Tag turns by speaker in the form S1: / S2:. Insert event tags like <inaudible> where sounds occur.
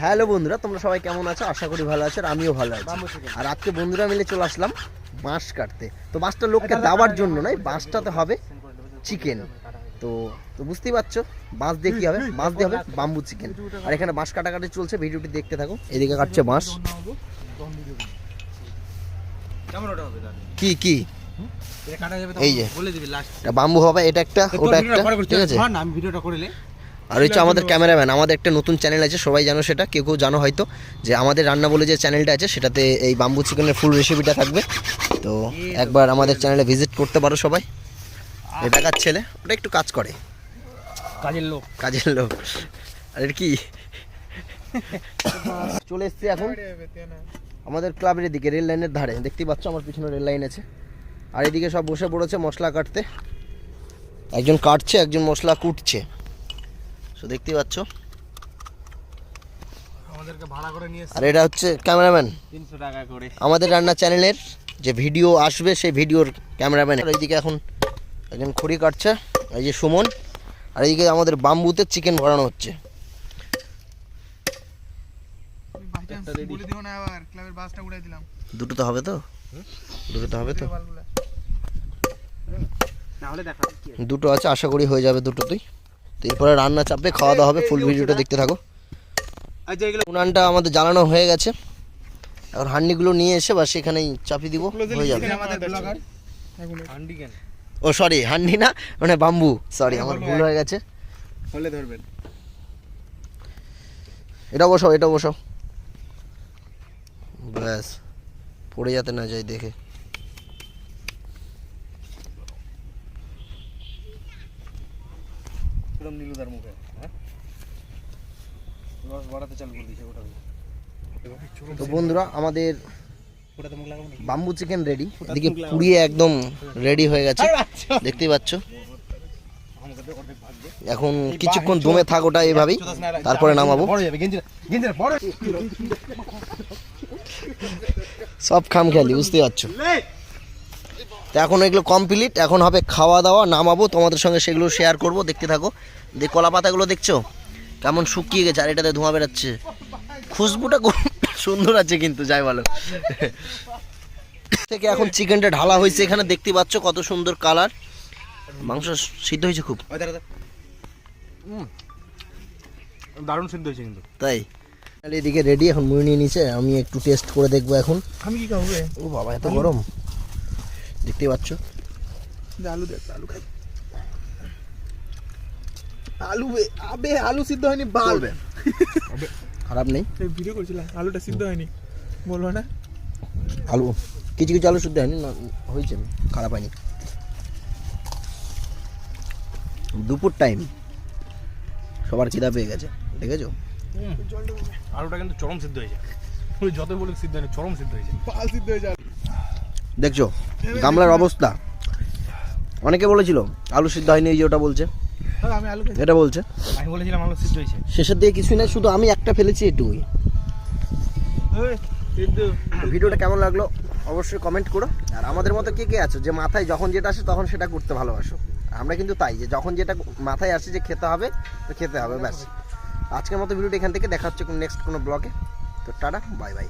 S1: Hello বন্ধুরা তোমরা সবাই কেমন আছো? আশা করি ভালো আছো আর আমিও ভালো আছি। আর আজকে বন্ধুরা মিলে চলে আসলাম বাঁশ কাটতে। তো বাঁশটা লোককে দেওয়ার জন্য নয় বাঁশটাতে হবে চিকেন। তো তো বুঝতেই পারছ বাঁশ দিয়ে কি হবে? বাঁশ দিয়ে হবে বাম্বু চিকেন। আর এখানে বাঁশ কাটাকাটি চলছে ভিডিওটি দেখতে থাকো। এদিকে কাটছে বাঁশ। কি কি? এই যে। বাম্বু হবে এটা একটা ওটা একটা ঠিক আছে?
S2: না আমি ভিডিওটা করলে
S1: আর হচ্ছে আমাদের ক্যামেরাম্যান আমাদের একটা নতুন চ্যানেল আছে সবাই জানো সেটা কেউ কেউ জানো হয়তো যে আমাদের রান্না বলে যে চ্যানেলটা আছে সেটাতে এই বাম্বু চিকেনের ফুল রেসিপিটা থাকবে। তো একবার আমাদের চ্যানেলে ভিজিট করতে পারো সবাই। এটা কাজ ছেলে ওটা একটু কাজ করে।
S2: কাজের লোক।
S1: কাজের লোক। আর কি? চলে এসছি এখন। আমাদের ক্লাবের এদিকে রেল লাইনের ধারে। দেখতেই পাচ্ছ আমার পিছনে রেল লাইন আছে। আর এদিকে সব বসে পড়েছে মশলা কাটতে। একজন কাটছে একজন মশলা কুটছে। তো দেখতেই পাচ্ছ।
S2: আমাদেরকে ভাড়া করে নিয়ে
S1: আর এটা হচ্ছে ক্যামেরাম্যান।
S2: তিনশো টাকা করে।
S1: আমাদের রান্না চ্যানেলের যে ভিডিও আসবে সেই ভিডিওর ক্যামেরাম্যান। আর এইদিকে এখন একজন খড়ি কাটছে এই যে সুমন। আর এইদিকে আমাদের বাম্বুতে চিকেন ভরানো হচ্ছে। দুটো তো হবে তো? দুটো তো হবে তো? দুটো আছে আশা করি হয়ে যাবে দুটোতেই তো এরপরে রান্না চাপে খাওয়া দাওয়া হবে ফুল ভিডিওটা দেখতে থাকো।
S2: আচ্ছা এগুলো
S1: উনানটা আমাদের জ্বালানো হয়ে গেছে। এখন হান্ডিগুলো নিয়ে এসে বা সেখানেই চাপিয়ে দিব হয়ে যাবে।
S3: আমাদের ব্লগার
S2: হান্ডি কেন?
S1: ও সরি হান্ডি না মানে বাম্বু সরি আমার ভুল হয়ে গেছে।
S2: হলে ধরবেন।
S1: এটা বসাও এটা বসাও। ব্যাস পড়ে যাতে না যায় দেখে।
S2: একদম নীলুদার মুখে হ্যাঁ? রস বাড়াতে চালু করে দিয়েছে ওটা।
S1: তো বন্ধুরা আমাদের বাম্বু চিকেন রেডি এদিকে পুড়িয়ে একদম রেডি হয়ে গেছে। দেখতেই পাচ্ছ? এখন কিছুক্ষণ দমে থাক ওটা এভাবেই তারপরে নামাবো। সব খাম খেয়ালি বুঝতেই পারছ। তো এখন এগুলো কমপ্লিট এখন হবে খাওয়া দাওয়া নামাবো তোমাদের সঙ্গে সেগুলো শেয়ার করব দেখতে থাকো। দিয়ে কলা পাতাগুলো দেখছ? কেমন শুকিয়ে গেছে আর এটাতে ধোঁয়া বেরাচ্ছে। খুশবুটা সুন্দর আছে কিন্তু যাই বলো। <coughs> থেকে এখন চিকেনটা ঢালা হয়েছে এখানে দেখতে পাচ্ছ কত সুন্দর কালার মাংস সিদ্ধ হয়েছে খুব।
S2: দারুণ সিদ্ধ হয়েছে কিন্তু।
S1: তাই? এদিকে রেডি এখন মুড়ি নিয়ে নিচে আমি একটু টেস্ট করে দেখব এখন।
S3: আমি কি খাব
S1: ও বাবা এত গরম। দেখতে পাচ্ছ।
S3: আলু দেখ আলু খাই। আলু বে- আবে আলু সিদ্ধ হয়নি বাল।
S1: চলবে। খারাপ নেই।
S3: ভিডিও করছিলাম আলুটা সিদ্ধ হয়নি। বলব না।
S1: আলু কিছু কিছু আলু সিদ্ধ হয়নি না হয়েছে খারাপ হয়নি। দুপুর টাইম সবার খিদা পেয়ে গেছে দেখেছ?
S2: আলুটা কিন্তু চরম সিদ্ধ হয়েছে। তুই যত বলে সিদ্ধ হয়নি চরম সিদ্ধ হয়েছে।
S3: পাল সিদ্ধ হয়ে যাবে।
S1: দেখছ গামলার অবস্থা। অনেকে বলেছিল আলু সিদ্ধ হয়নি এই যে ওটা বলছে। এটা বলছে।
S2: আমি বলেছিলাম আলু সিদ্ধ হয়েছে।
S1: শেষের দিকে কিছুই নাই শুধু আমি একটা ফেলেছি এটুকুই। ভিডিওটা কেমন লাগল অবশ্যই কমেন্ট করো। আর আমাদের মতো কে কে আছো? যে মাথায় যখন যেটা আসে তখন সেটা করতে ভালোবাসো। আমরা কিন্তু তাই যে যখন যেটা মাথায় আসে যে খেতে হবে তো খেতে হবে ব্যাস। আজকের মতো ভিডিওটা এখান থেকে দেখা হচ্ছে নেক্সট কোনো ব্লগে তো টাটা বাই বাই